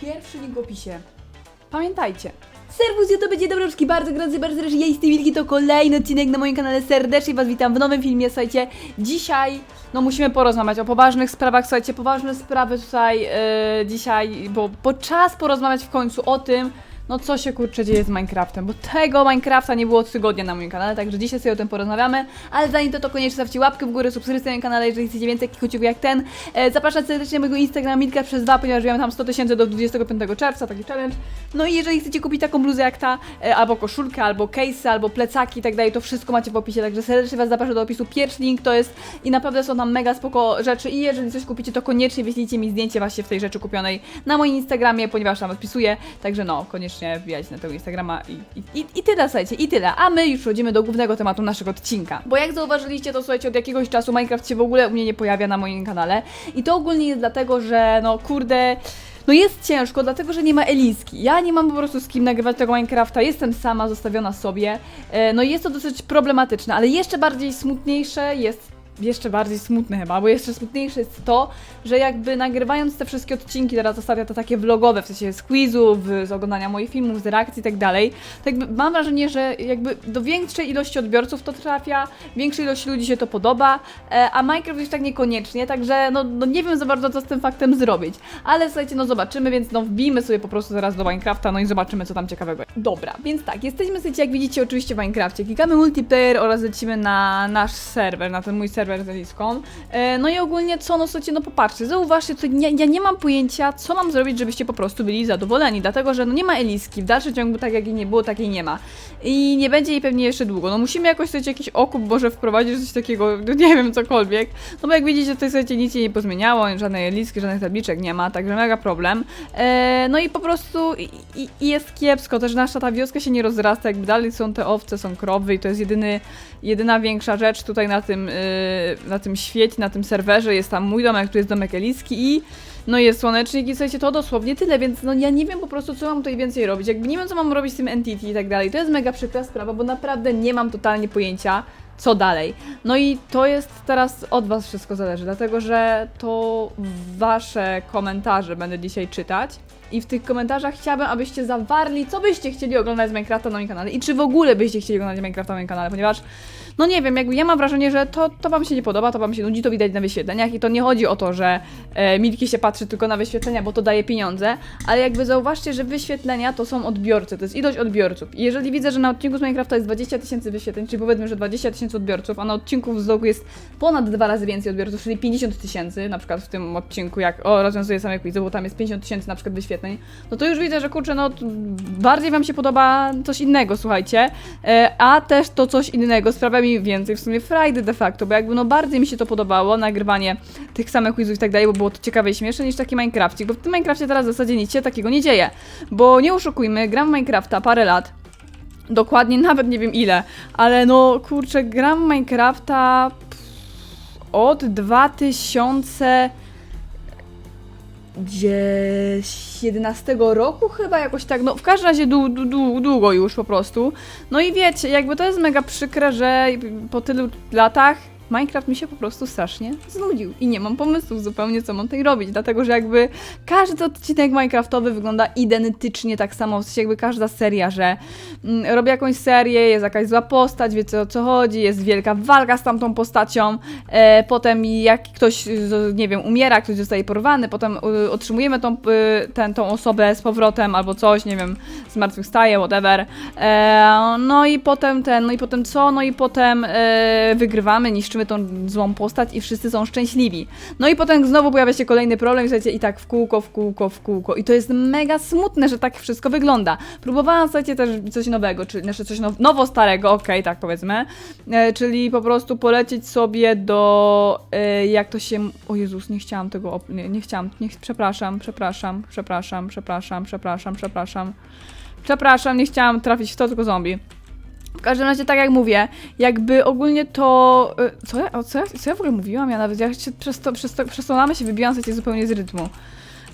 Pierwszy link w opisie. Pamiętajcie. Serwus YouTube, dzień dobry, wszystkim bardzo gorący, bardzo serdecznie, ja jestem Wilki, to kolejny odcinek na moim kanale, serdecznie Was witam w nowym filmie, słuchajcie, dzisiaj, no musimy porozmawiać o poważnych sprawach, słuchajcie, poważne sprawy tutaj yy, dzisiaj, bo, bo czas porozmawiać w końcu o tym, no co się kurczę dzieje z Minecraftem, bo tego Minecrafta nie było od tygodnia na moim kanale, także dzisiaj sobie o tym porozmawiamy, ale zanim to, to koniecznie stawcie łapkę w górę, subskrypcję na kanale, jeżeli chcecie więcej takich odcinków jak ten. E, zapraszam serdecznie na mojego Instagrama Milka przez dwa, ponieważ miałem tam 100 tysięcy do 25 czerwca, taki challenge. No i jeżeli chcecie kupić taką bluzę jak ta, e, albo koszulkę, albo case, albo plecaki i tak dalej, to wszystko macie w opisie, także serdecznie Was zapraszam do opisu. Pierwszy link to jest i naprawdę są tam mega spoko rzeczy i jeżeli coś kupicie, to koniecznie wyślijcie mi zdjęcie właśnie w tej rzeczy kupionej na moim Instagramie, ponieważ tam odpisuję, także no, koniecznie wbijajcie na tego Instagrama i, i, i, i tyle, słuchajcie, i tyle. A my już przechodzimy do głównego tematu naszego odcinka. Bo jak zauważyliście, to słuchajcie, od jakiegoś czasu Minecraft się w ogóle u mnie nie pojawia na moim kanale i to ogólnie jest dlatego, że no kurde... No jest ciężko, dlatego że nie ma Eliski. Ja nie mam po prostu z kim nagrywać tego Minecrafta, jestem sama zostawiona sobie. E, No i jest to dosyć problematyczne, ale jeszcze bardziej smutniejsze jest jeszcze bardziej smutne chyba, bo jeszcze smutniejsze jest to, że jakby nagrywając te wszystkie odcinki, teraz ostatnio to takie vlogowe, w sensie z quizów, z oglądania moich filmów, z reakcji i tak dalej, jakby mam wrażenie, że jakby do większej ilości odbiorców to trafia, większej ilości ludzi się to podoba, e, a Minecraft już tak niekoniecznie, także no, no nie wiem za bardzo co z tym faktem zrobić, ale słuchajcie, no zobaczymy, więc no wbijmy sobie po prostu zaraz do Minecrafta, no i zobaczymy co tam ciekawego. Dobra, więc tak, jesteśmy słuchajcie, jak widzicie oczywiście w Minecrafcie, klikamy multiplayer oraz lecimy na nasz serwer, na ten mój serwer z Eliską. E, no i ogólnie co, no słuchajcie, no popatrzcie, zauważcie, to ja, ja nie mam pojęcia, co mam zrobić, żebyście po prostu byli zadowoleni, dlatego, że no nie ma Eliski, w dalszym ciągu tak jak jej nie było, takiej nie ma. I nie będzie jej pewnie jeszcze długo. No musimy jakoś słuchajcie, jakiś okup może wprowadzić, coś takiego, no nie wiem, cokolwiek. No bo jak widzicie, tutaj słuchajcie, nic się nie pozmieniało, żadnej Eliski, żadnych tabliczek nie ma, także mega problem. E, no i po prostu i, i, jest kiepsko, też nasza ta wioska się nie rozrasta, jakby dalej są te owce, są krowy i to jest jedyny, jedyna większa rzecz tutaj na tym, yy, na tym świecie, na tym serwerze. Jest tam mój domek, tu jest domek Eliski i no jest słonecznik i słuchajcie, to dosłownie tyle, więc no ja nie wiem po prostu, co mam tutaj więcej robić. Jakby nie wiem, co mam robić z tym entity i tak dalej. To jest mega przykra sprawa, bo naprawdę nie mam totalnie pojęcia, co dalej. No i to jest teraz od Was wszystko zależy, dlatego że to Wasze komentarze będę dzisiaj czytać. I w tych komentarzach chciałabym, abyście zawarli, co byście chcieli oglądać z Minecrafta na moim kanale i czy w ogóle byście chcieli oglądać Minecrafta na moim kanale, ponieważ no nie wiem, jakby ja mam wrażenie, że to, to wam się nie podoba, to wam się nudzi, to widać na wyświetleniach i to nie chodzi o to, że e, Milki się patrzy tylko na wyświetlenia, bo to daje pieniądze, ale jakby zauważcie, że wyświetlenia to są odbiorcy, to jest ilość odbiorców. I jeżeli widzę, że na odcinku z Minecrafta jest 20 tysięcy wyświetleń, czyli powiedzmy, że 20 tysięcy odbiorców, a na odcinku z Zogu jest ponad dwa razy więcej odbiorców, czyli 50 tysięcy, na przykład w tym odcinku, jak o, rozwiązuję same quizy, bo tam jest 50 tysięcy na przykład wyświetleń, no to już widzę, że kurczę, no bardziej wam się podoba coś innego, słuchajcie, e, a też to coś innego sprawia mi więcej w sumie frajdy de facto, bo jakby no bardziej mi się to podobało, nagrywanie tych samych quizów i tak dalej, bo było to ciekawe i śmieszne niż taki Minecrafcik, bo w tym Minecrafcie teraz w zasadzie nic się takiego nie dzieje, bo nie oszukujmy, gram w Minecrafta parę lat, dokładnie nawet nie wiem ile, ale no kurczę, gram Minecrafta od 2000 11 roku chyba jakoś tak, no w każdym razie dłu, dłu, dłu, długo już po prostu. No i wiecie, jakby to jest mega przykre, że po tylu latach Minecraft mi się po prostu strasznie znudził i nie mam pomysłów zupełnie, co mam tutaj robić, dlatego że jakby każdy odcinek Minecraftowy wygląda identycznie tak samo, w sensie jakby każda seria, że mm, robię jakąś serię, jest jakaś zła postać, wiecie o co chodzi, jest wielka walka z tamtą postacią, e, potem jak ktoś, nie wiem, umiera, ktoś zostaje porwany, potem y, otrzymujemy tą, y, ten, tą osobę z powrotem albo coś, nie wiem, zmartwychwstaje, whatever. E, no i potem ten, no i potem co? No i potem e, wygrywamy, niszczymy tą złą postać i wszyscy są szczęśliwi. No i potem znowu pojawia się kolejny problem, słuchajcie, i tak w kółko, w kółko, w kółko. I to jest mega smutne, że tak wszystko wygląda. Próbowałam, słuchajcie, też coś nowego, czyli znaczy coś now, nowo starego, okej, tak powiedzmy, e, czyli po prostu polecieć sobie do, e, jak to się, o Jezus, nie chciałam tego, nie, nie chciałam, nie, przepraszam, przepraszam, przepraszam, przepraszam, przepraszam, przepraszam. Przepraszam, nie chciałam trafić w to, tylko zombie. W każdym razie, tak jak mówię, jakby ogólnie to. y, Co ja, co, ja, co ja w ogóle mówiłam? Ja nawet ja się przez, to, przez, to, przez tą lamę się wybiłam zupełnie z rytmu.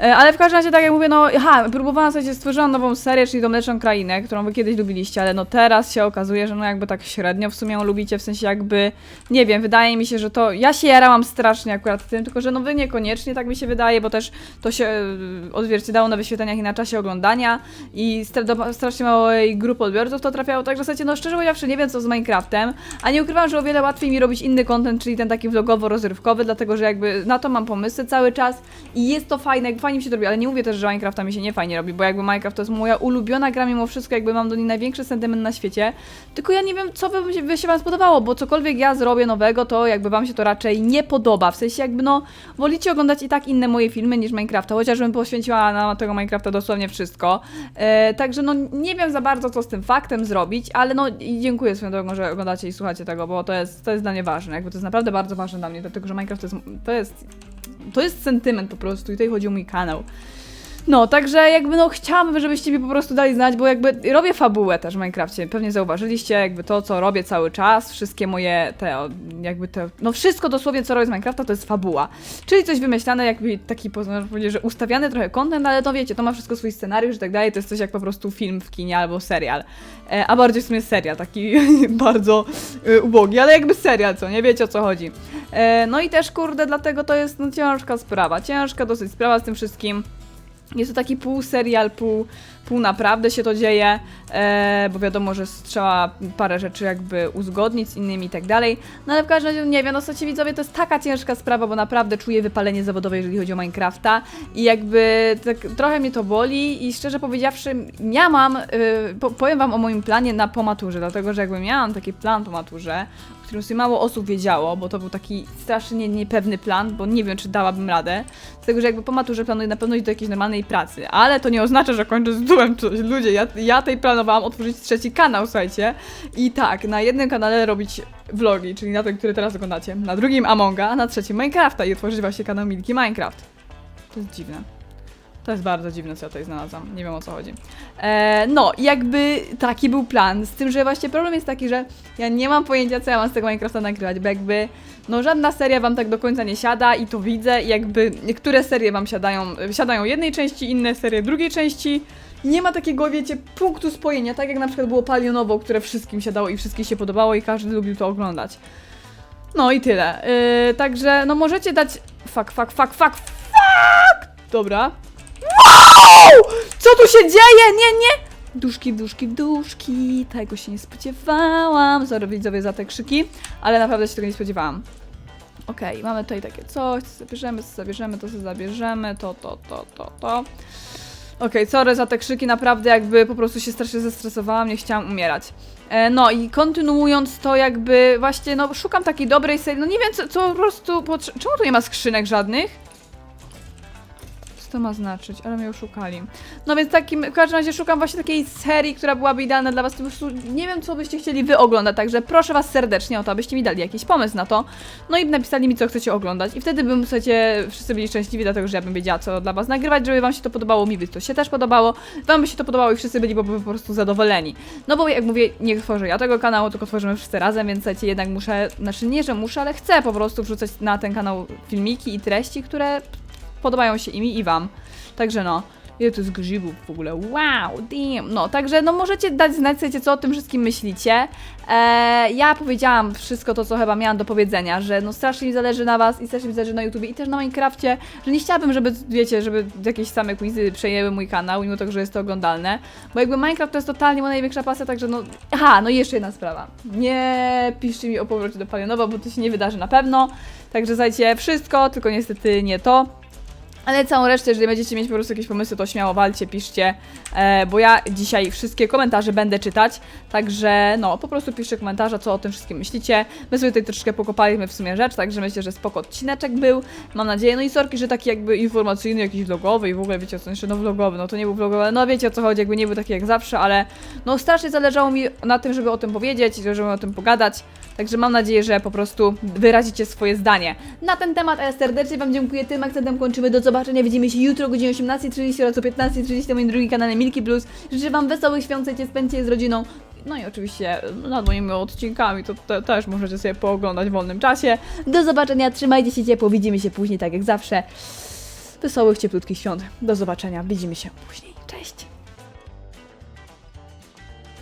E, Ale w każdym razie, tak jak mówię, no, aha, próbowałam sobie, stworzyłam nową serię, czyli tą Mleczną Krainę, którą wy kiedyś lubiliście, ale no teraz się okazuje, że no jakby tak średnio w sumie ją lubicie, w sensie jakby, nie wiem, wydaje mi się, że to, ja się jarałam strasznie akurat tym, tylko że no wy niekoniecznie, tak mi się wydaje, bo też to się e, odzwierciedlało na wyświetleniach i na czasie oglądania i do strasznie małej grupy odbiorców to trafiało, także w zasadzie, no szczerze powiedziawszy, nie wiem co z Minecraftem, a nie ukrywam, że o wiele łatwiej mi robić inny content, czyli ten taki vlogowo-rozrywkowy, dlatego że jakby na to mam pomysły cały czas i jest to fajne, fajnie mi się to robi, ale nie mówię też, że Minecrafta mi się nie fajnie robi, bo jakby Minecraft to jest moja ulubiona gra mimo wszystko, jakby mam do niej największy sentyment na świecie, tylko ja nie wiem, co by się, by się wam spodobało, bo cokolwiek ja zrobię nowego, to jakby wam się to raczej nie podoba, w sensie jakby no, wolicie oglądać i tak inne moje filmy niż Minecrafta, chociażbym poświęciła na tego Minecrafta dosłownie wszystko, e, także no nie wiem za bardzo, co z tym faktem zrobić, ale no i dziękuję swoją drogą, że oglądacie i słuchacie tego, bo to jest, to jest dla mnie ważne, jakby to jest naprawdę bardzo ważne dla mnie, dlatego że Minecraft to jest, to jest, to jest sentyment po prostu i tutaj chodzi o mój kanał. No, także jakby no chciałabym, żebyście mi po prostu dali znać, bo jakby robię fabułę też w Minecrafcie. Pewnie zauważyliście jakby to, co robię cały czas, wszystkie moje te, jakby te, no wszystko dosłownie, co robię z Minecrafta, to jest fabuła. Czyli coś wymyślane, jakby taki, można powiedzieć, że ustawiany trochę content, ale to wiecie, to ma wszystko swój scenariusz i tak dalej, to jest coś jak po prostu film w kinie albo serial. E, a bardziej w sumie serial, taki bardzo e, ubogi, ale jakby serial, co nie wiecie o co chodzi. E, no i też, kurde, dlatego to jest no, ciężka sprawa, ciężka dosyć sprawa z tym wszystkim. Jest to taki pół serial, pół, pół naprawdę się to dzieje, e, bo wiadomo, że trzeba parę rzeczy jakby uzgodnić z innymi i tak dalej. No ale w każdym razie, nie wiem, no słuchajcie widzowie, to jest taka ciężka sprawa, bo naprawdę czuję wypalenie zawodowe, jeżeli chodzi o Minecrafta i jakby tak, trochę mnie to boli i szczerze powiedziawszy, miałam, y, po, powiem wam o moim planie na po maturze, dlatego że jakby miałam taki plan po maturze, którym sobie mało osób wiedziało, bo to był taki strasznie niepewny plan, bo nie wiem, czy dałabym radę. Dlatego, że jakby po maturze planuję na pewno iść do jakiejś normalnej pracy, ale to nie oznacza, że kończę z tytułem coś. Ludzie, ja, ja tej planowałam otworzyć trzeci kanał, słuchajcie. I tak, na jednym kanale robić vlogi, czyli na ten, który teraz oglądacie, na drugim Amonga, a na trzecim Minecrafta i otworzyć właśnie kanał Milki Minecraft. To jest dziwne. To jest bardzo dziwne, co ja tutaj znalazłam. Nie wiem o co chodzi. E, no, jakby taki był plan. Z tym, że właśnie problem jest taki, że ja nie mam pojęcia, co ja mam z tego Minecrafta nagrywać, bo jakby no żadna seria wam tak do końca nie siada i to widzę. Jakby niektóre serie wam siadają, siadają jednej części, inne serie drugiej części. Nie ma takiego, wiecie, punktu spojenia, tak jak na przykład było Palionowo, które wszystkim siadało i wszystkim się podobało i każdy lubił to oglądać. No i tyle. Yy, także, no możecie dać. Fuck, fuck, fuck, fuck, fuck! Dobra. Wow! Co tu się dzieje? Nie, nie! Duszki, duszki, duszki. Tego się nie spodziewałam. Sorry widzowie za te krzyki, ale naprawdę się tego nie spodziewałam. Okej, mamy tutaj takie coś, co zabierzemy, co zabierzemy, to co zabierzemy, to, to, to, to, to. Okej, sorry za te krzyki, naprawdę jakby po prostu się strasznie zestresowałam, nie chciałam umierać. E, no i kontynuując to jakby właśnie, no szukam takiej dobrej serii, no nie wiem co, co po prostu, czemu tu nie ma skrzynek żadnych? To ma znaczyć? Ale mnie oszukali. No więc takim, w każdym razie szukam właśnie takiej serii, która byłaby idealna dla was. Po prostu nie wiem, co byście chcieli wy oglądać, także proszę was serdecznie o to, abyście mi dali jakiś pomysł na to. No i napisali mi, co chcecie oglądać. I wtedy bym, słuchajcie, wszyscy byli szczęśliwi, dlatego że ja bym wiedziała, co dla was nagrywać, żeby wam się to podobało, mi by to się też podobało. Wam by się to podobało i wszyscy byliby po prostu zadowoleni. No bo jak mówię, nie tworzę ja tego kanału, tylko tworzymy wszyscy razem, więc słuchajcie, jednak muszę, znaczy nie, że muszę, ale chcę po prostu wrzucać na ten kanał filmiki i treści, które podobają się imi i wam. Także no. Ile to jest grzybów w ogóle? Wow, damn. No, także no możecie dać znać, słuchajcie, co o tym wszystkim myślicie. Eee, ja powiedziałam wszystko to, co chyba miałam do powiedzenia, że no strasznie mi zależy na was i strasznie mi zależy na YouTubie i też na Minecrafcie, że nie chciałabym, żeby, wiecie, żeby jakieś same quizy przejęły mój kanał, mimo tego, że jest to oglądalne, bo jakby Minecraft to jest totalnie moja największa pasja, także no... Aha, no i jeszcze jedna sprawa. Nie piszcie mi o powrocie do Palionowa, bo to się nie wydarzy na pewno, także zajcie wszystko, tylko niestety nie to. Ale całą resztę, jeżeli będziecie mieć po prostu jakieś pomysły, to śmiało walcie, piszcie, e, bo ja dzisiaj wszystkie komentarze będę czytać, także no, po prostu piszcie komentarze, co o tym wszystkim myślicie. My sobie tutaj troszeczkę pokopaliśmy w sumie rzecz, także myślę, że spoko odcineczek był, mam nadzieję. No i sorki, że taki jakby informacyjny, jakiś vlogowy i w ogóle wiecie o co, jeszcze no vlogowy, no to nie był vlogowy, no wiecie o co chodzi, jakby nie był taki jak zawsze, ale no strasznie zależało mi na tym, żeby o tym powiedzieć, żeby o tym pogadać. Także mam nadzieję, że po prostu wyrazicie swoje zdanie na ten temat. A ja serdecznie Wam dziękuję. Tym akcentem kończymy. Do zobaczenia. Widzimy się jutro o godzinie 18.30 oraz o 15.30 na moim drugim kanale Milki Plus. Życzę Wam wesołych świąt, chcecie spędźcie z rodziną. No i oczywiście nad moimi odcinkami to te, też możecie sobie pooglądać w wolnym czasie. Do zobaczenia, trzymajcie się ciepło, widzimy się później tak jak zawsze. wesołych, cieplutkich świąt. Do zobaczenia, widzimy się później. Cześć!